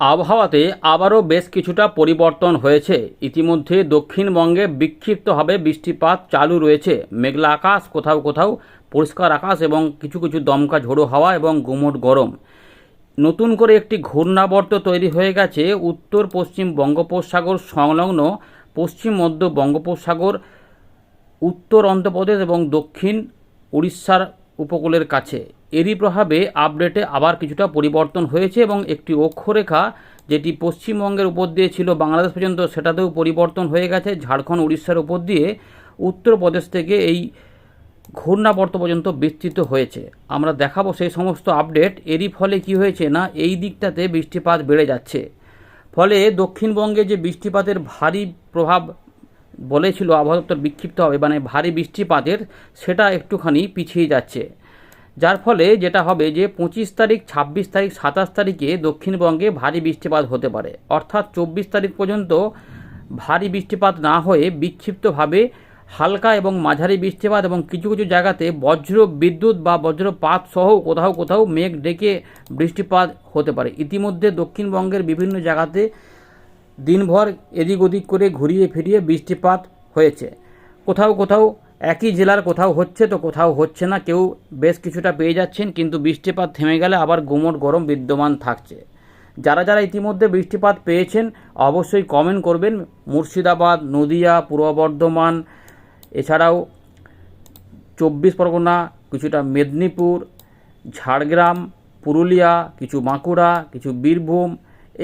আবহাওয়াতে আবারও বেশ কিছুটা পরিবর্তন হয়েছে। ইতিমধ্যে দক্ষিণবঙ্গে বিক্ষিপ্তভাবে বৃষ্টিপাত চালু রয়েছে। মেঘলা আকাশ, কোথাও কোথাও পরিষ্কার আকাশ এবং কিছু কিছু দমকা ঝোড়ো হাওয়া এবং গুমোট গরম। নতুন করে একটি ঘূর্ণাবর্ত তৈরি হয়ে গেছে। উত্তর পশ্চিম বঙ্গোপসাগর সংলগ্ন পশ্চিম মধ্য বঙ্গোপসাগর, উত্তর অন্ধ্রপ্রদেশ এবং দক্ষিণ উড়িষ্যার উপকূলের কাছে। এরই প্রভাবে আপডেটে আবার কিছুটা পরিবর্তন হয়েছে এবং একটি অক্ষরেখা যেটি পশ্চিমবঙ্গের উপর দিয়ে ছিল বাংলাদেশ পর্যন্ত, সেটাতেও পরিবর্তন হয়ে গেছে। ঝাড়খণ্ড, উড়িষ্যার উপর দিয়ে উত্তরপ্রদেশ থেকে এই ঘূর্ণাবর্ত পর্যন্ত বিস্তৃত হয়েছে। আমরা দেখাবো সেই সমস্ত আপডেট এরই ফলে কি হয়েছে না, এই দিকটাতে বৃষ্টিপাত বেড়ে যাচ্ছে। ফলে দক্ষিণবঙ্গে যে বৃষ্টিপাতের ভারী প্রভাব বলেছিল আবহাওয়া দপ্তর বিক্ষিপ্ত হবে মানে ভারী বৃষ্টিপাতের, সেটা একটুখানি পিছিয়ে যাচ্ছে। যার ফলে যেটা হবে যে পঁচিশ তারিখ, ছাব্বিশ তারিখ, সাতাশ তারিখে দক্ষিণবঙ্গে ভারী বৃষ্টিপাত হতে পারে। অর্থাৎ চব্বিশ তারিখ পর্যন্ত ভারী বৃষ্টিপাত না হয়ে বিক্ষিপ্তভাবে হালকা এবং মাঝারি বৃষ্টিপাত এবং কিছু কিছু জায়গাতে বজ্র বিদ্যুৎ বা বজ্রপাত সহ কোথাও কোথাও মেঘ ডেকে বৃষ্টিপাত হতে পারে। ইতিমধ্যে দক্ষিণবঙ্গের বিভিন্ন জায়গাতে দিনভর এদিক ওদিক করে ঘুরিয়ে ফিরিয়ে বৃষ্টিপাত হয়েছে। কোথাও কোথাও একই জেলার কোথাও হচ্ছে তো কোথাও হচ্ছে না, কেউ বেশ কিছুটা পেয়ে যাচ্ছেন, কিন্তু বৃষ্টিপাত থেমে গেলে আবার গুমোট গরম বিদ্যমান থাকছে। যারা যারা ইতিমধ্যে বৃষ্টিপাত পেয়েছেন, অবশ্যই কমেন্ট করবেন। মুর্শিদাবাদ, নদিয়া, পূর্ব বর্ধমান, এছাড়াও চব্বিশ পরগনা, কিছুটা মেদিনীপুর, ঝাড়গ্রাম, পুরুলিয়া, কিছু বাঁকুড়া, কিছু বীরভূম,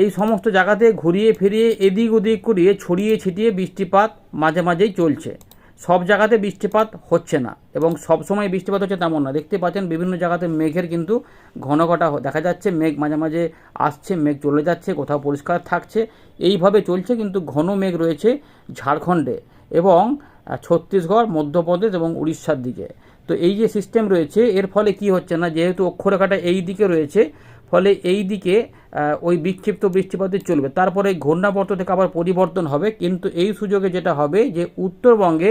এই সমস্ত জায়গাতে ঘুরিয়ে ফিরিয়ে এদিক ওদিক করিয়ে ছড়িয়ে ছিটিয়ে বৃষ্টিপাত মাঝে মাঝেই চলছে। সব জায়গাতে বৃষ্টিপাত হচ্ছে না এবং সব সময় বৃষ্টিপাত হচ্ছে তেমন না। দেখতে পাচ্ছেন বিভিন্ন জায়গাতে মেঘের কিন্তু ঘন ঘটা দেখা যাচ্ছে। মেঘ মাঝে মাঝে আসছে, মেঘ চলে যাচ্ছে, কোথাও পরিষ্কার থাকছে। এইভাবে চলছে কিন্তু ঘন মেঘ রয়েছে ঝাড়খণ্ডে এবং ছত্তিশগড়, মধ্যপ্রদেশ এবং উড়িষ্যার দিকে। তো এই যে সিস্টেম রয়েছে, এর ফলে কি হচ্ছে না? যেহেতু অক্ষরেখাটা এই দিকে রয়েছে, ফলে এই দিকে ওই বিক্ষিপ্ত বৃষ্টিপাতই চলবে। তারপরে ঘূর্ণাবর্ত থেকে আবার পরিবর্তন হবে, কিন্তু এই সুযোগে যেটা হবে যে উত্তরবঙ্গে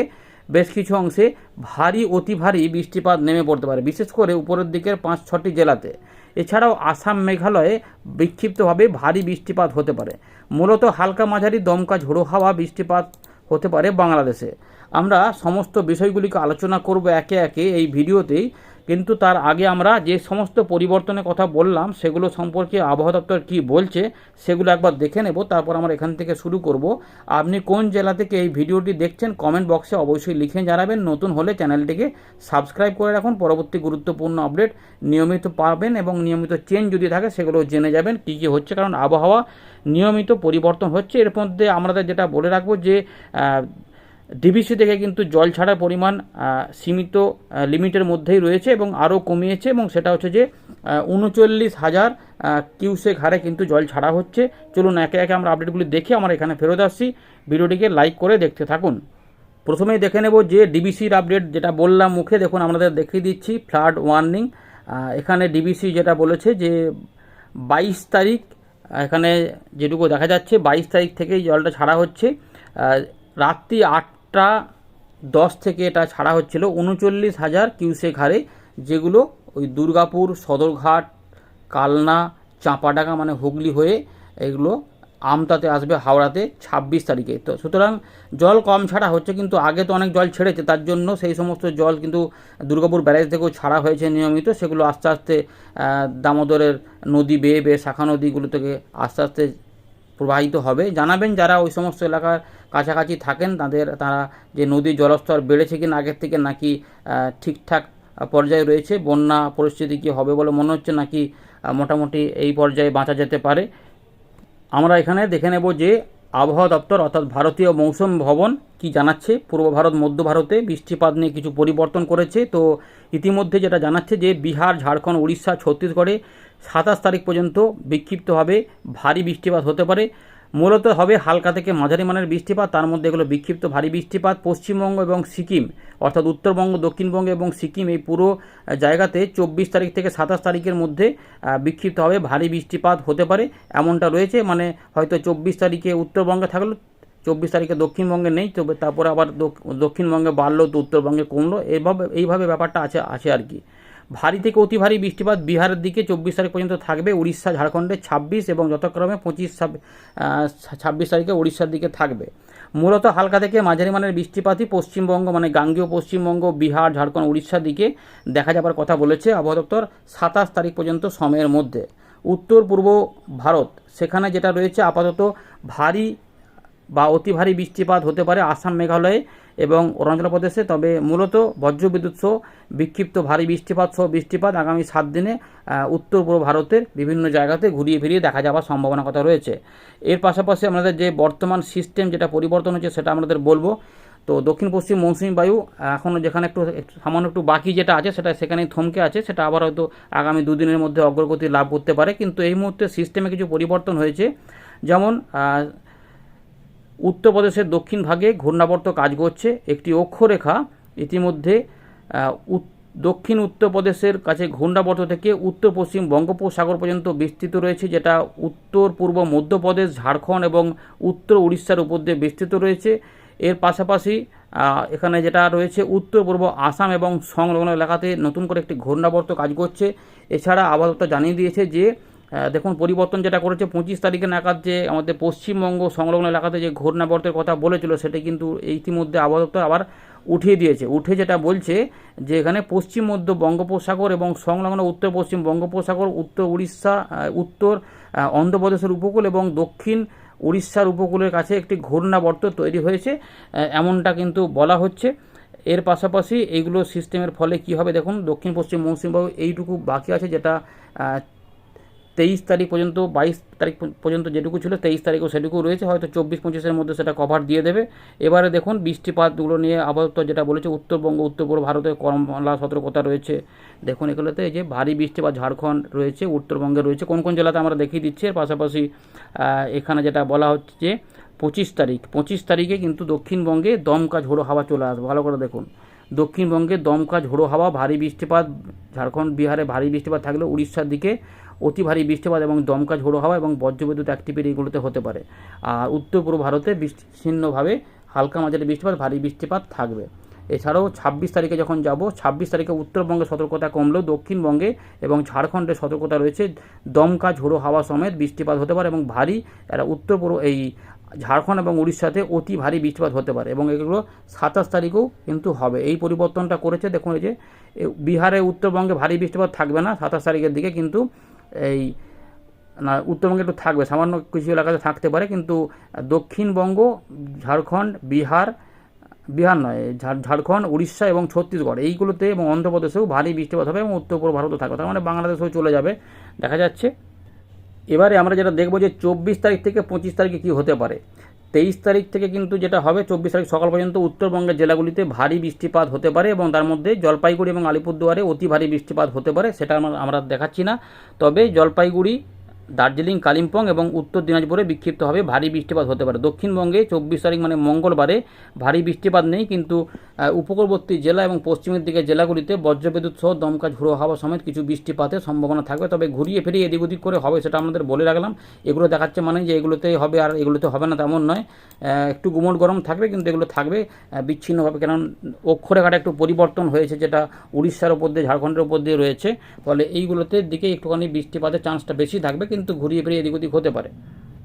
বেশ কিছু অংশে ভারী, অতি ভারী বৃষ্টিপাত নেমে পড়তে পারে, বিশেষ করে উপরের দিকের পাঁচ, ছটি জেলাতে। এছাড়াও আসাম মেঘালয়ে বিক্ষিপ্তভাবে ভারী বৃষ্টিপাত হতে পারে। মূলত হালকা মাঝারি দমকা ঝোড়ো হাওয়া বৃষ্টিপাত হতে পারে বাংলাদেশে। আমরা সমস্ত বিষয়গুলিকে আলোচনা করব একে একে এই ভিডিওতেই। কিন্তু তার আগে আমরা যে সমস্ত পরিবর্তনের কথা বললাম, সেগুলো সম্পর্কে আবহাওয়া দপ্তর কী বলছে, সেগুলো একবার দেখে নেব, তারপর আমরা এখান থেকে শুরু করব। আপনি কোন জেলা থেকে এই ভিডিওটি দেখছেন কমেন্ট বক্সে অবশ্যই লিখে জানাবেন। নতুন হলে চ্যানেলটিকে সাবস্ক্রাইব করে রাখুন। পরবর্তী গুরুত্বপূর্ণ আপডেট নিয়মিত পাবেন এবং নিয়মিত চেঞ্জ যদি থাকে সেগুলো জেনে যাবেন কী কী হচ্ছে, কারণ আবহাওয়া নিয়মিত পরিবর্তন হচ্ছে। এর মধ্যে আমাদের যেটা বলে রাখব যে ডিবিসি থেকে কিন্তু জল ছাড়ার পরিমাণ সীমিত লিমিটের মধ্যেই রয়েছে এবং আরও কমিয়েছে এবং সেটা হচ্ছে যে উনচল্লিশ হাজার কিউসেক হারে কিন্তু জল ছাড়া হচ্ছে। চলুন একে একে আমরা আপডেটগুলি দেখে আমরা এখানে ফেরত আসছি। ভিডিওটিকে লাইক করে দেখতে থাকুন। প্রথমেই দেখে নেব যে ডিবিসির আপডেট যেটা বললাম মুখে, দেখুন আমাদের দেখিয়ে দিচ্ছি, ফ্লাড ওয়ার্নিং। এখানে ডিবিসি যেটা বলেছে যে, বাইশ তারিখ এখানে যেটুকু দেখা যাচ্ছে, বাইশ তারিখ থেকেই জলটা ছাড়া হচ্ছে। রাত্রি রাত্রি আটটা দশ থেকে এটা ছাড়া হচ্ছিল উনচল্লিশ হাজার কিউসেক হারে, যেগুলো ওই দুর্গাপুর, সদরঘাট, কালনা, চাঁপাডাঙ্গা মানে হুগলি হয়ে এগুলো আমতাতে আসবে হাওড়াতে ছাব্বিশ তারিখে। তো সুতরাং জল কম ছাড়া হচ্ছে, কিন্তু আগে তো অনেক জল ছেড়েছে, তার জন্য সেই সমস্ত জল কিন্তু দুর্গাপুর ব্যারেজ থেকেও ছাড়া হয়েছে নিয়মিত, সেগুলো আস্তে আস্তে দামোদরের নদী বেয়ে বেয়ে শাখা নদীগুলো থেকে আস্তে আস্তে প্রবাহিত হবে। জানাবেন যারা ওই সমস্ত এলাকার কাছাকাছি থাকেন, তাদের, তারা যে নদীর জলস্তর বেড়েছে কিনা আগের থেকে নাকি ঠিকঠাক পর্যায়ে রয়েছে, বন্যা পরিস্থিতি কি হবে বলে মনে হচ্ছে নাকি মোটামুটি এই পর্যায়ে বাঁচা যেতে পারে। আমরা এখানে দেখে নেব যে আবহাওয়া দপ্তর অর্থাৎ ভারতীয় মৌসুম ভবন কি জানাচ্ছে। পূর্ব ভারত, মধ্য ভারতে বৃষ্টিপাত নিয়ে কিছু পরিবর্তন করেছে। তো ইতিমধ্যে যেটা জানাচ্ছে যে বিহার, ঝাড়খণ্ড, উড়িষ্যা, ছত্তিশগড়ে সাতাশ তারিখ পর্যন্ত বিক্ষিপ্তভাবে ভারী বৃষ্টিপাত হতে পারে। মূলত হবে হালকা থেকে মাঝারি মানের বৃষ্টিপাত তার মধ্যে এগুলো বিক্ষিপ্ত ভারী বৃষ্টিপাত পশ্চিমবঙ্গ এবং সিকিম অর্থাৎ উত্তরবঙ্গ দক্ষিণবঙ্গ এবং সিকিম এই পুরো জায়গাতে চব্বিশ তারিখ থেকে সাতাশ তারিখের মধ্যে আহ, বিক্ষিপ্তভাবে ভারী বৃষ্টিপাত হতে পারে এমনটা রয়েছে মানে হয়তো চব্বিশ তারিখে উত্তরবঙ্গে থাকল চব্বিশ তারিখে দক্ষিণবঙ্গে নেই তবে তারপরে আবার দক্ষিণবঙ্গে বাড়লো তো উত্তরবঙ্গে কমলো এইভাবে এইভাবে ব্যাপারটা আছে আছে আর কি। ভারী থেকে অতি ভারী বৃষ্টিপাত বিহারের দিকে চব্বিশ তারিখ পর্যন্ত থাকবে, উড়িষ্যা, ঝাড়খণ্ডে ছাব্বিশ এবং যথাক্রমে পঁচিশ ছাব্বিশ তারিখে উড়িষ্যার দিকে থাকবে। মূলত হালকা থেকে মাঝারি মানের বৃষ্টিপাতই পশ্চিমবঙ্গ মানে গাঙ্গীয় পশ্চিমবঙ্গ, বিহার, ঝাড়খণ্ড, উড়িষ্যার দিকে দেখা যাবার কথা বলেছে আবহাওয়া দপ্তর সাতাশ তারিখ পর্যন্ত সময়ের মধ্যে। উত্তর পূর্ব ভারত, সেখানে যেটা রয়েছে আপাতত ভারী বা অতি ভারী বৃষ্টিপাত হতে পারে আসাম মেঘালয়ে এবং অরুণাচল প্রদেশে। তবে মূলত বজ্রবিদ্যুৎ সহ বিক্ষিপ্ত ভারী বৃষ্টিপাত সহ বৃষ্টিপাত আগামী সাত দিনে উত্তর পূর্ব ভারতের বিভিন্ন জায়গাতে ঘুরিয়ে ফিরিয়ে দেখা যাওয়ার সম্ভাবনা কথা রয়েছে। এর পাশাপাশি আমাদের যে বর্তমান সিস্টেম যেটা পরিবর্তন হচ্ছে সেটা আমাদের বলব। তো দক্ষিণ পশ্চিম মৌসুমী বায়ু এখনও যেখানে একটু সামান্য একটু বাকি যেটা আছে সেটা সেখানেই থমকে আছে। সেটা আবার হয়তো আগামী দুদিনের মধ্যে অগ্রগতি লাভ করতে পারে। কিন্তু এই মুহূর্তে সিস্টেমে কিছু পরিবর্তন হয়েছে। যেমন উত্তরপ্রদেশের দক্ষিণ ভাগে ঘূর্ণাবর্ত কাজ করছে, একটি অক্ষরেখা। ইতিমধ্যে দক্ষিণ উত্তরপ্রদেশের কাছে ঘূর্ণাবর্ত থেকে উত্তর পশ্চিম বঙ্গোপসাগর পর্যন্ত বিস্তৃত রয়েছে, যেটা উত্তর পূর্ব মধ্যপ্রদেশ, ঝাড়খণ্ড এবং উত্তর উড়িষ্যার উপর দিয়ে বিস্তৃত রয়েছে। এর পাশাপাশি এখানে যেটা রয়েছে উত্তর পূর্ব আসাম এবং সংলগ্ন এলাকাতে নতুন করে একটি ঘূর্ণাবর্ত কাজ করছে। এছাড়া আবহাওয়া জানিয়ে দিয়েছে যে দেখুন, পরিবর্তন যেটা করেছে, পঁচিশ তারিখে নাগাদ যে আমাদের পশ্চিমবঙ্গ সংলগ্ন এলাকাতে যে ঘূর্ণাবর্তের কথা বলেছিল, সেটা কিন্তু ইতিমধ্যে আবহাওয়া আবার উঠিয়ে দিয়েছে। উঠে যেটা বলছে যে এখানে পশ্চিম, মধ্য বঙ্গোপসাগর এবং সংলগ্ন উত্তর, পশ্চিম বঙ্গোপসাগর, উত্তর উড়িষ্যা উত্তর অন্ধ্রপ্রদেশের উপকূল এবং দক্ষিণ উড়িষ্যার উপকূলের কাছে একটি ঘূর্ণাবর্ত তৈরি হয়েছে এমনটা কিন্তু বলা হচ্ছে। এর পাশাপাশি এইগুলো সিস্টেমের ফলে কি হবে দেখুন দক্ষিণ পশ্চিম মৌসুমী বায়ু এইটুকু বাকি আছে যেটা তেইশ তারিখ পর্যন্ত, বাইশ তারিখ পর্যন্ত যেটুকু ছিল, তেইশ তারিখও সেটুকু রয়েছে। হয়তো চব্বিশ পঁচিশের মধ্যে সেটা কভার দিয়ে দেবে। এবারে দেখুন, বৃষ্টিপাতগুলো নিয়ে আপাতত যেটা বলেছে উত্তরবঙ্গ উত্তর পূর্ব ভারতে কমলা সতর্কতা রয়েছে। দেখুন এগুলোতে যে ভারী বৃষ্টিপাত ঝাড়খণ্ড রয়েছে, উত্তরবঙ্গে রয়েছে। কোন কোন জেলাতে আমরা দেখিয়ে দিচ্ছি, এর পাশাপাশি এখানে যেটা বলা হচ্ছে যে পঁচিশ তারিখ। পঁচিশ তারিখে কিন্তু দক্ষিণবঙ্গে দমকা ঝোড়ো হাওয়া চলে আসবে। ভালো করে দেখুন। দক্ষিণবঙ্গে দমকা ঝোড়ো হাওয়া, ভারী বৃষ্টিপাত, ঝাড়খণ্ড, বিহারে ভারী বৃষ্টিপাত থাকলে উড়িষ্যার দিকে অতি ভারী বৃষ্টিপাত এবং দমকা ঝোড়ো হাওয়া এবং বজ্রবিদ্যুৎ অ্যাক্টিভিটি এগুলোতে হতে পারে। আর উত্তর পূর্ব ভারতে বিচ্ছিন্নভাবে হালকা মাঝারি বৃষ্টিপাত, ভারী বৃষ্টিপাত থাকবে। এছাড়াও ছাব্বিশ তারিখে যখন যাব, ছাব্বিশ তারিখে উত্তরবঙ্গে সতর্কতা কমলেও দক্ষিণবঙ্গে এবং ঝাড়খণ্ডে সতর্কতা রয়েছে। দমকা ঝোড়ো হাওয়া সমেত বৃষ্টিপাত হতে পারে এবং ভারী, এরা উত্তর পূর্ব এই ঝাড়খণ্ড এবং উড়িষ্যাতে অতি ভারী বৃষ্টিপাত হতে পারে এবং এগুলো সাতাশ তারিখেও কিন্তু হবে। এই পরিবর্তনটা করেছে, দেখুন এই যে বিহারে উত্তরবঙ্গে ভারী বৃষ্টিপাত থাকবে না, সাতাশ তারিখের দিকে কিন্তু এই, না, উত্তরবঙ্গে একটু থাকবে। সামান্য কিছু এলাকাতে থাকতে পারে, কিন্তু দক্ষিণবঙ্গ ঝাড়খণ্ড, বিহার বিহার নয়, ঝাড়- ঝাড়খণ্ড, উড়িষ্যা এবং ছত্তিশগড়। এইগুলোতে এবং অন্ধ্রপ্রদেশেও ভারী বৃষ্টিপাত হবে এবং উত্তর পূর্ব ভারতও থাকবে। তার মানে বাংলাদেশেও চলে যাবে, দেখা যাচ্ছে। এবারে আমরা যেটা দেখব যে চব্বিশ তারিখ থেকে পঁচিশ তারিখে কী হতে পারে। তেইশ তারিখ থেকে কিন্তু যেটা হবে, চব্বিশ তারিখ সকাল পর্যন্ত উত্তরবঙ্গের জেলাগুলিতে ভারী বৃষ্টিপাত হতে পারে এবং তার মধ্যে জলপাইগুড়ি এবং আলিপুরদুয়ারে অতি ভারী বৃষ্টিপাত হতে পারে, সেটা আমরা দেখাচ্ছি না। তবে জলপাইগুড়ি দার্জিলিং, কালিম্পং এবং উত্তর দিনাজপুরে বিক্ষিপ্তভাবে ভারী বৃষ্টিপাত হতে পারে। দক্ষিণবঙ্গে চব্বিশ তারিখ মানে মঙ্গলবারে ভারী বৃষ্টিপাত নেই, কিন্তু উপকূলবর্তী জেলা এবং পশ্চিমের দিকে জেলাগুলিতে বজ্রবিদ্যুৎ সহ দমকা ঝোড়ো হওয়া সমেত কিছু বৃষ্টিপাতের সম্ভাবনা থাকবে। তবে ঘুরিয়ে ফিরিয়ে এদিক ওদিক করে হবে সেটা আমাদের বলে রাখলাম। এগুলো দেখাচ্ছে মানে যে এগুলোতে হবে আর এগুলোতে হবে না তেমন নয়। একটু গুমট গরম থাকবে, কিন্তু এগুলো থাকবে বিচ্ছিন্নভাবে। কারণ অক্ষরেখাটা একটু পরিবর্তন হয়েছে, যেটা উড়িষ্যার উপর দিয়ে, ঝাড়খণ্ডের উপর দিয়ে রয়েছে। ফলে এইগুলোতে দিকে একটুখানি বৃষ্টিপাতের চান্সটা বেশি থাকবে, কিন্তু ঘুরিয়ে ফিরিয়ে এদিক ওদিক হতে পারে।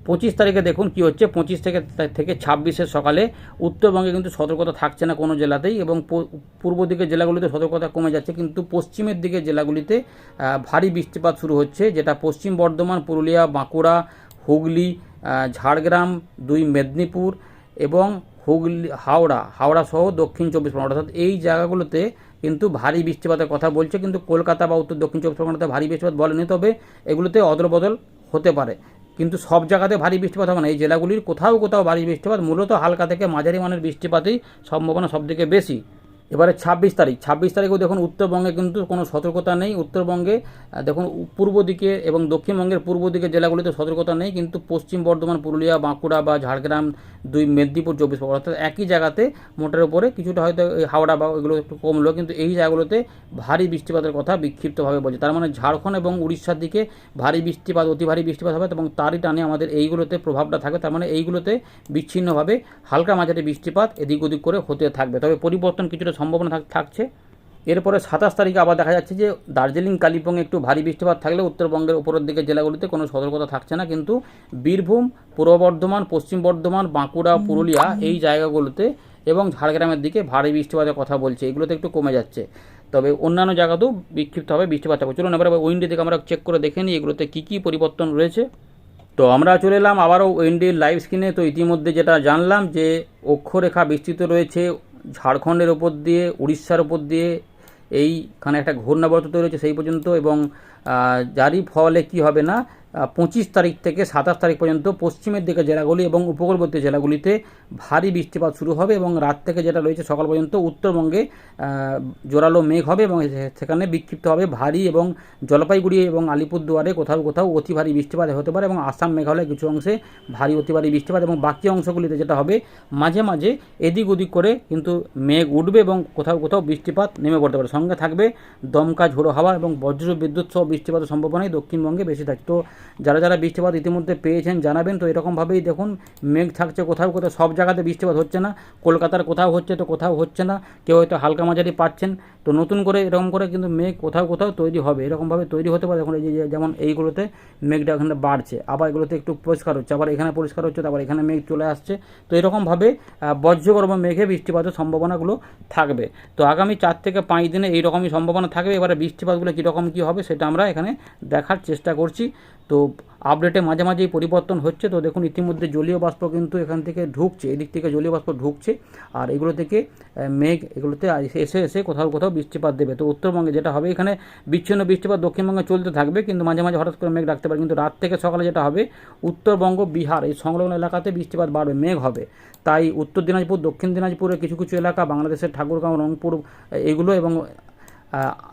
পঁচিশ তারিখে দেখুন কি হচ্ছে। পঁচিশ থেকে থেকে ছাব্বিশের সকালে উত্তরবঙ্গে কিন্তু সতর্কতা থাকছে না কোনো জেলাতেই এবং পূর্ব দিকের জেলাগুলিতে সতর্কতা কমে যাচ্ছে। কিন্তু পশ্চিমের দিকের জেলাগুলিতে ভারী বৃষ্টিপাত শুরু হচ্ছে, যেটা পশ্চিম বর্ধমান, পুরুলিয়া, বাঁকুড়া, হুগলি ঝাড়গ্রাম, দুই মেদিনীপুর এবং হুগলি, হাওড়া। হাওড়া সহ দক্ষিণ চব্বিশ পরগনা। অর্থাৎ এই জায়গাগুলোতে কিন্তু ভারী বৃষ্টিপাতের কথা বলছে, কিন্তু কলকাতা বা উত্তর দক্ষিণ চব্বিশ পরগনাতে ভারী বৃষ্টিপাত বলেনি তবে এগুলোতে অদলবদল হতে পারে। কিন্তু সব জায়গাতে ভারী বৃষ্টিপাত হবে না। এই জেলাগুলির কোথাও কোথাও ভারী বৃষ্টিপাত, মূলত হালকা থেকে মাঝারি মানের বৃষ্টিপাতেই সম্ভাবনা সবথেকে বেশি। এবারে ছাব্বিশ তারিখ, ছাব্বিশ তারিখেও দেখুন উত্তরবঙ্গে কিন্তু কোনো সতর্কতা নেই। উত্তরবঙ্গে দেখুন পূর্ব দিকে এবং দক্ষিণবঙ্গের পূর্ব দিকে জেলাগুলিতে সতর্কতা নেই, কিন্তু পশ্চিম বর্ধমান, পুরুলিয়া, বাঁকুড়া বা ঝাড়গ্রাম, দুই মেদিনীপুর, চব্বিশ পরগনা, অর্থাৎ একই জায়গাতে মোটের উপরে কিছুটা হয়তো হাওড়া বা এগুলো একটু কমলো কিন্তু এই জায়গাগুলোতে ভারী বৃষ্টিপাতের কথা বিক্ষিপ্তভাবে বলছে। তার মানে ঝাড়খণ্ড এবং উড়িষ্যার দিকে ভারী বৃষ্টিপাত, অতি ভারী বৃষ্টিপাত হবে, এবং তারই টানে আমাদের এইগুলোতে প্রভাবটা থাকবে। তার মানে এইগুলোতে বিচ্ছিন্নভাবে হালকা মাঝারি বৃষ্টিপাত এদিক ওদিক করে হতে থাকবে। তবে পরিবর্তন কিছুটা সম্ভাবনা থাক- থাকছে। এরপরে সাতাশ তারিখে আবার দেখা যাচ্ছে যে দার্জিলিং কালিম্পংয়ে একটু ভারী বৃষ্টিপাত থাকলেও উত্তরবঙ্গের উপরের দিকে জেলাগুলিতে কোনো সতর্কতা থাকছে না। কিন্তু বীরভূম পূর্ব বর্ধমান পশ্চিম বর্ধমান বাঁকুড়া পুরুলিয়া এই জায়গাগুলোতে এবং ঝাড়গ্রামের দিকে ভারী বৃষ্টিপাতের কথা বলছে। এগুলোতে একটু কমে যাচ্ছে। তবে অন্যান্য জায়গাতেও বিক্ষিপ্তভাবে বৃষ্টিপাত থাকবে। চলুন এবার উইন্ডি থেকে আমরা চেক করে দেখে নিই এগুলোতে কী কী পরিবর্তন রয়েছে। তো আমরা চলে এলাম আবারও উইন্ডির লাইভ স্ক্রিনে তো ইতিমধ্যে যেটা জানলাম যে অক্ষরেখা বিস্তৃত রয়েছে। ঝাড়খণ্ডের ওপর দিয়ে উড়িষ্যার ওপর দিয়ে এইখানে একটা ঘূর্ণাবর্ত তৈরি হয়েছে সেই পর্যন্ত এবং যারই ফলে কি হবে না? পঁচিশ তারিখ থেকে সাতাশ তারিখ পর্যন্ত পশ্চিমের দিকে জেলাগুলি এবং উপকূলবর্তী জেলাগুলিতে ভারী বৃষ্টিপাত শুরু হবে এবং রাত থেকে যেটা রয়েছে সকাল পর্যন্ত উত্তরবঙ্গে জোরালো মেঘ হবে এবং সেখানে বিক্ষিপ্ত হবে ভারী এবং জলপাইগুড়ি এবং আলিপুরদুয়ারে কোথাও কোথাও অতি ভারী বৃষ্টিপাত হতে পারে এবং আসাম, মেঘালয় কিছু অংশে ভারী অতি ভারী বৃষ্টিপাত এবং বাকি অংশগুলিতে যেটা হবে, মাঝে মাঝে এদিক ওদিক করে কিন্তু মেঘ উঠবে এবং কোথাও কোথাও বৃষ্টিপাত নেমে পড়তে পারে। সঙ্গে থাকবে দমকা ঝোড়ো হাওয়া এবং বজ্র বিদ্যুৎ সহ বৃষ্টিপাতের সম্ভাবনাই দক্ষিণবঙ্গে বেশি থাকে। তো যারা যারা বৃষ্টিপাত ইতিমধ্যে পেয়েছেন জানাবেন, তো এরকমভাবেই দেখুন, মেঘ থাকছে কোথাও কোথাও, সব জায়গাতে বৃষ্টিপাত হচ্ছে না। কলকাতার কোথাও হচ্ছে তো কোথাও হচ্ছে না। কেউ হয়তো হালকা মাঝারি পাচ্ছেন। তো নতুন করে এরকম করে কিন্তু মেঘ কোথাও কোথাও তৈরি হবে। এরকমভাবে তৈরি হতে পারে। এখন এই যে যেমন এইগুলোতে মেঘটা এখানে বাড়ছে। আবার এগুলোতে একটু পরিষ্কার হচ্ছে। আবার এখানে পরিষ্কার হচ্ছে তারপর এখানে মেঘ চলে আসছে। তো এরকমভাবে বজ্রগর্ভ মেঘে বৃষ্টিপাতের সম্ভাবনাগুলো থাকবে। তো আগামী চার থেকে পাঁচ দিনে এইরকমই সম্ভাবনা থাকবে। এবারে বৃষ্টিপাতগুলো কীরকম কী হবে, সেটা আমরা এখানে দেখার চেষ্টা করছি। তো আপডেটে মাঝে মাঝেই পরিবর্তন হচ্ছে। তো দেখুন, ইতিমধ্যে জলীয় বাষ্প কিন্তু এখান থেকে ঢুকছে, এদিক থেকে জলীয় বাষ্প ঢুকছে। আর এগুলো থেকে মেঘ এগুলোতে এসে এসে কোথাও কোথাও বৃষ্টিপাত দেবে। তো উত্তরবঙ্গে যেটা হবে, এখানে বিচ্ছিন্ন বৃষ্টিপাত দক্ষিণবঙ্গে চলতে থাকবে। কিন্তু মাঝে মাঝে হঠাৎ করে মেঘ রাখতে পারে। কিন্তু রাত থেকে সকালে যেটা হবে, উত্তরবঙ্গ, বিহার এই সংলগ্ন এলাকাতে বৃষ্টিপাত বাড়বে, মেঘ হবে। তাই উত্তর দিনাজপুর, দক্ষিণ দিনাজপুরের কিছু কিছু এলাকা, বাংলাদেশের ঠাকুরগাঁও, রংপুর, এগুলো এবং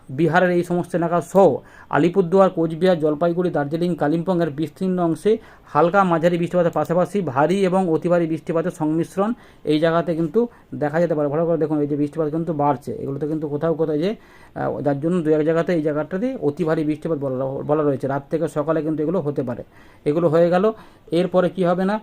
বিহারের এই সমস্ত এলাকা সহ আলিপুরদুয়ার, কোচবিহার, জলপাইগুড়ি, দার্জিলিং, কালিম্পংয়ের বিস্তীর্ণ অংশে হালকা মাঝারি বৃষ্টিপাতের পাশাপাশি ভারী এবং অতি ভারী বৃষ্টিপাতের সংমিশ্রণ এই জায়গাতে কিন্তু দেখা যেতে পারে। ভালো করে দেখুন, এই যে বৃষ্টিপাত কিন্তু বাড়ছে। এগুলোতে কিন্তু কোথাও কোথাও যে যার জন্য দু এক জায়গাতে এই জায়গাটাতে অতি ভারী বৃষ্টিপাত বলা বলা রয়েছে। রাত থেকে সকালে কিন্তু এগুলো হতে পারে। এগুলো হয়ে গেল। এরপরে কি হবে না?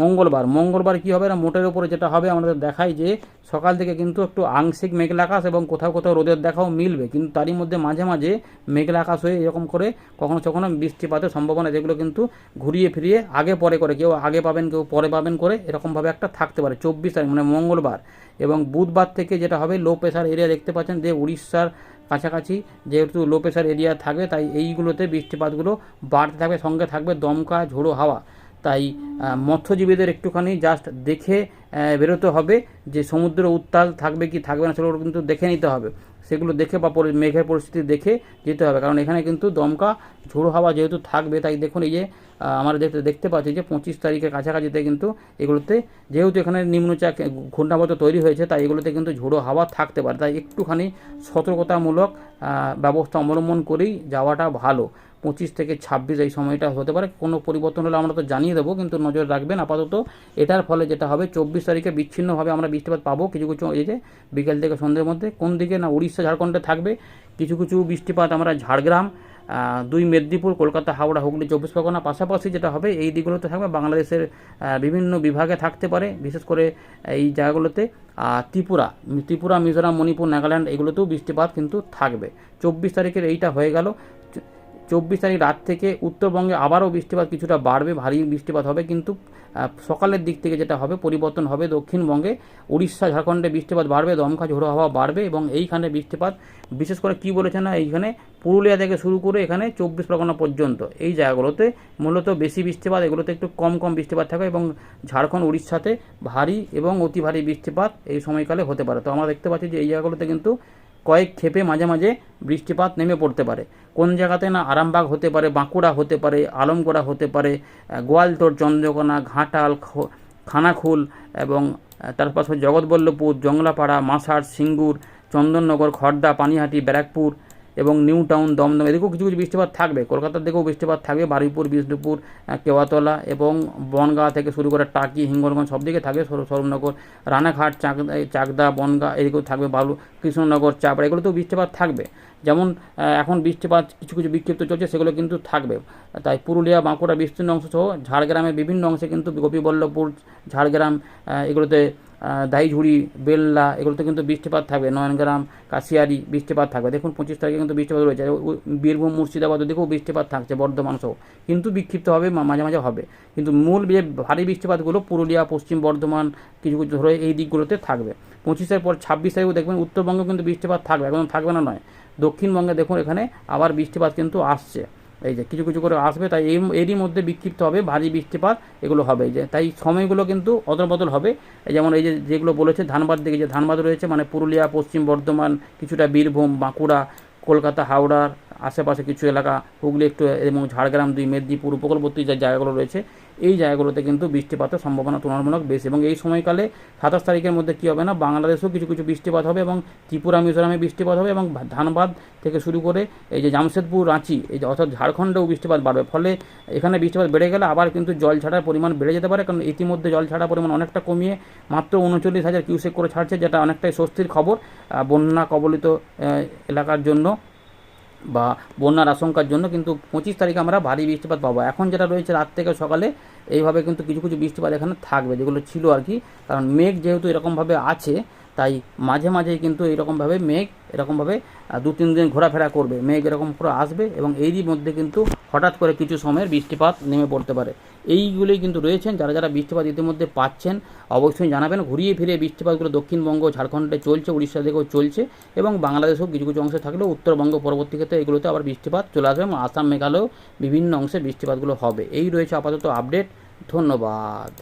মঙ্গলবার। মঙ্গলবার কি হবে না? মোটের উপরে যেটা হবে, আমাদের দেখাই যে সকাল থেকে কিন্তু একটু আংশিক মেঘলা আকাশ এবং কোথাও কোথাও রোদের দেখাও মিলবে। কিন্তু তারই মধ্যে মাঝে মাঝে মেঘলা আকাশ হয়ে এরকম করে কখনো কখনো বৃষ্টিপাতের সম্ভাবনা যেগুলো কিন্তু ঘুরিয়ে ফিরিয়ে আগে পরে করে, কেউ আগে পাবেন, কেউ পরে পাবেন করে এরকমভাবে একটা থাকতে পারে। চব্বিশ তারিখ মানে মঙ্গলবার। এবং বুধবার থেকে যেটা হবে লো প্রেশার এরিয়া দেখতে পাচ্ছেন যে উড়িষ্যার কাছাকাছি যেহেতু লো প্রেশার এরিয়া থাকবে তাই এইগুলোতে বৃষ্টিপাতগুলো বাড়তে থাকবে, সঙ্গে থাকবে দমকা, ঝোড়ো হাওয়া। তাই মৎস্যজীবীদের একটুখানি জাস্ট দেখে বেরোতে হবে যে সমুদ্র উত্তাল থাকবে কি থাকবে না সেগুলো কিন্তু দেখে নিতে হবে। সেগুলো দেখে বা মেঘের পরিস্থিতি দেখে যেতে হবে। কারণ এখানে কিন্তু দমকা, ঝোড়ো হাওয়া যেহেতু থাকবে, তাই দেখুন এই যে আমরা দেখতে দেখতে পাচ্ছি যে পঁচিশ তারিখের কাছাকাছিতে কিন্তু এগুলোতে, যেহেতু এখানে নিম্নচাপ ঘূর্ণাবর্ত তৈরি হয়েছে, তাই এগুলোতে কিন্তু ঝোড়ো হাওয়া থাকতে পারে। তাই একটুখানি সতর্কতামূলক ব্যবস্থা অবলম্বন করেই যাওয়াটা ভালো। পঁচিশ থেকে ছাব্বিশ এই সময়টা হতে পারে। কোনো পরিবর্তন হলে আমরা তো জানিয়ে দেবো, কিন্তু নজর রাখবেন আপাতত। এটার ফলে যেটা হবে, চব্বিশ তারিখে বিচ্ছিন্নভাবে আমরা বৃষ্টিপাত পাবো। কিছু কিছু এই যে বিকেল থেকে সন্ধ্যের মধ্যে, কোন দিকে না উড়িষ্যা, ঝাড়খণ্ডে থাকবে, কিছু কিছু বৃষ্টিপাত আমরা ঝাড়গ্রাম দুই মেদিনীপুর, কলকাতা, হাওড়া, হুগলি, চব্বিশ পরগনা পাশাপাশি যেটা হবে, এই দিকগুলোতে থাকবে। বাংলাদেশের বিভিন্ন বিভাগে থাকতে পারে, বিশেষ করে এই জায়গাগুলোতে। আর ত্রিপুরা ত্রিপুরা, মিজোরাম, মণিপুর, নাগাল্যান্ড, এগুলোতেও বৃষ্টিপাত কিন্তু থাকবে। চব্বিশ তারিখের এইটা হয়ে গেল। চব্বিশ তারিখ রাত থেকে উত্তরবঙ্গে আবারও বৃষ্টিপাত কিছুটা বাড়বে, ভারী বৃষ্টিপাত হবে কিন্তু সকালের দিক থেকে যেটা হবে, পরিবর্তন হবে দক্ষিণবঙ্গে। উড়িষ্যা, ঝাড়খণ্ডে বৃষ্টিপাত বাড়বে, দমকা, ঝোড়ো হাওয়া বাড়বে এবং এইখানে বৃষ্টিপাত, বিশেষ করে কি বলেছে না, এইখানে পুরুলিয়া থেকে শুরু করে এখানে চব্বিশ পরগনা পর্যন্ত। এই জায়গাগুলোতে মূলত বেশি বৃষ্টিপাত, এগুলোতে একটু কম কম বৃষ্টিপাত থাকবে এবং ঝাড়খণ্ড, উড়িষ্যাতে ভারী এবং অতি ভারী বৃষ্টিপাত এই সময়কালে হতে পারে। তো আমরা দেখতে পাচ্ছি যে এই জায়গাগুলোতে কিন্তু কয়েক ক্ষেপে মাঝে মাঝে বৃষ্টিপাত নেমে পড়তে পারে। কোন জায়গাতে না আরামবাগ হতে পারে, বাঁকুড়া হতে পারে, আলমগোড়া হতে পারে গোয়ালতোড় চন্দ্রকোনা, ঘাটাল খানাখুল এবং তার পাশে জগৎবল্লভপুর, জংলাপাড়া, মাসার, সিঙ্গুর, চন্দননগর খড়দা পানিহাটি, ব্যারাকপুর এবং নিউ টাউন দমদম, এদিকেও কিছু কিছু বৃষ্টিপাত থাকবে। কলকাতার দিকেও বৃষ্টিপাত থাকবে, বারুইপুর, বিষ্ণুপুর কেওয়াতলা এবং বনগাঁ থেকে শুরু করে টাকি, হিঙ্গলগঞ্জ সব দিকে থাকবে, সর- সরবনগর রানাঘাট, চাকদা চাকদা, বনগাঁ, এদিকেও থাকবে বালু কৃষ্ণনগর, চাপড়া, এগুলোতেও বৃষ্টিপাত থাকবে। যেমন এখন বৃষ্টিপাত কিছু কিছু বিক্ষিপ্ত চলছে, সেগুলো কিন্তু থাকবে। তাই পুরুলিয়া, বাঁকুড়া, বিস্তীর্ণ অংশ সহ ঝাড়গ্রামের বিভিন্ন অংশে কিন্তু গোপীবল্লভপুর, ঝাড়গ্রাম এগুলোতে দাইঝুড়ি, বেল্লা, এগুলোতে কিন্তু বৃষ্টিপাত থাকবে। নয়নগ্রাম, কাশিয়ারি বৃষ্টিপাত থাকবে। দেখুন, পঁচিশ তারিখে কিন্তু বৃষ্টিপাত রয়েছে। বীরভূম, মুর্শিদাবাদ ওদিকেও বৃষ্টিপাত থাকছে, বর্ধমান সহ। কিন্তু বিক্ষিপ্ত হবে মাঝে মাঝে হবে। কিন্তু মূল যে ভারী বৃষ্টিপাতগুলো পুরুলিয়া, পশ্চিম বর্ধমান, কিছু কিছু ধরে এই দিকগুলোতে থাকবে। পঁচিশের পর ছাব্বিশ তারিখও দেখবেন উত্তরবঙ্গে কিন্তু বৃষ্টিপাত থাকবে, একদম থাকবে না নয়। দক্ষিণবঙ্গে দেখুন এখানে আবার বৃষ্টিপাত কিন্তু আসছে। এই যে কিছু কিছু করে আসবে, তাই এই, এরই মধ্যে বিক্ষিপ্ত হবে, ভারী বৃষ্টিপাত এগুলো হবে। যে, তাই সময়গুলো কিন্তু অদল বদল হবে যেমন এই যে যেগুলো বলেছে ধানবাদ দিকে, যে ধানবাদ রয়েছে মানে পুরুলিয়া, পশ্চিম বর্ধমান, কিছুটা বীরভূম, বাঁকুড়া, কলকাতা, হাওড়ার আশেপাশে কিছু এলাকা, হুগলি, একটু এবং ঝাড়গ্রাম, দুই মেদিনীপুর, উপকূলবর্তী যে জায়গাগুলো রয়েছে এই জায়গাগুলোতে কিন্তু বৃষ্টিপাতের সম্ভাবনা তুলনামূলক বেশি। এবং এই সময়কালে সাতাশ তারিখের মধ্যে কী হবে না? বাংলাদেশেও কিছু কিছু বৃষ্টিপাত হবে এবং ত্রিপুরা, মিজোরামে বৃষ্টিপাত হবে এবং ধানবাদ থেকে শুরু করে এই যে জামশেদপুর, রাঁচি, এই যে অর্থাৎ ঝাড়খণ্ডেও বৃষ্টিপাত বাড়বে। ফলে এখানে বৃষ্টিপাত বেড়ে গেলে আবার কিন্তু জল ছাড়ার পরিমাণ বেড়ে যেতে পারে। কারণ ইতিমধ্যে জল ছাড়ার পরিমাণ অনেকটা কমিয়ে মাত্র উনচল্লিশ হাজার কিউসেক করে ছাড়ছে, যেটা অনেকটাই স্বস্তির খবর। বন্যা কবলিত এলাকার জন্য বা বন্যার আশঙ্কার জন্য কিন্তু পঁচিশ তারিখে আমরা ভারী বৃষ্টিপাত পাবো। এখন যেটা রয়েছে রাত থেকে সকালে, এইভাবে কিন্তু কিছু কিছু বৃষ্টিপাত এখানে থাকবে, যেগুলো ছিল আর কি। কারণ মেঘ যেহেতু এরকমভাবে আছে, তাই মাঝে মাঝেই কিন্তু এরকমভাবে মেঘ এরকমভাবে দু তিন দিন ঘোরাফেরা করবে। মেঘ এরকম করে আসবে এবং এরই মধ্যে কিন্তু হঠাৎ করে কিছু সময়ের বৃষ্টিপাত নেমে পড়তে পারে। এইগুলোই কিন্তু রয়েছেন যারা যারা বৃষ্টিপাত ইতিমধ্যে পাচ্ছেন, অবশ্যই জানাবেন। ঘুরিয়ে ফিরে বৃষ্টিপাতগুলো দক্ষিণবঙ্গ, ঝাড়খণ্ডে চলছে, উড়িষ্যা থেকেও চলছে এবং বাংলাদেশেও কিছু কিছু অংশে থাকলেও উত্তরবঙ্গ পরবর্তী ক্ষেত্রে এগুলোতে আবার বৃষ্টিপাত চলে আসবে এবং আসাম, মেঘালয়েও বিভিন্ন অংশে বৃষ্টিপাতগুলো হবে। এই রয়েছে আপাতত আপডেট। ধন্যবাদ।